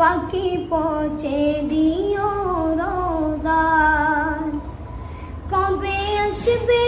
পাখি পচে দিও রোজার। কবে আসবে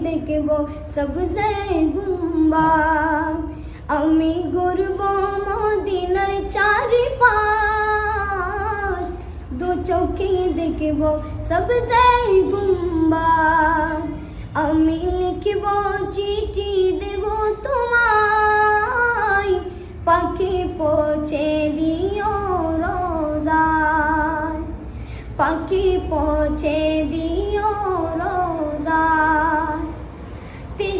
দেখব সবজে গুম্বা। আমি ঘুরব মদিনার চারিপাশ। দু চোখে দেখব সবজে গুম্বা। আমি লিখব চিঠি দেব তোমায়। পাখি পৌঁছে দিও রোজায়। পাখি পৌঁছে দিও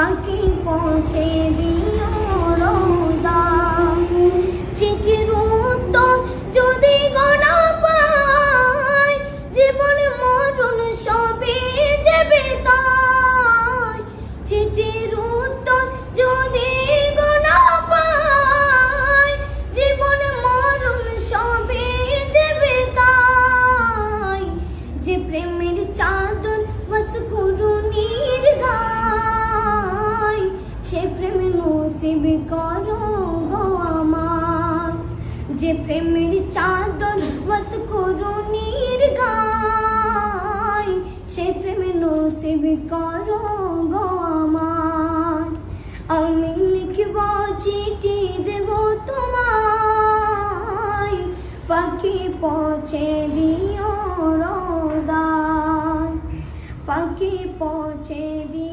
পাখি পৌঁছে দিও নসিব করো গো আমার যে প্রেমের চাদর বস করুণীর গায় সে প্রেম নসিব করো গো আমার আমি লিখব চিঠি দেব তোমায় পাখি পৌঁছে দিও রোজায় পাখি পৌঁছে দিও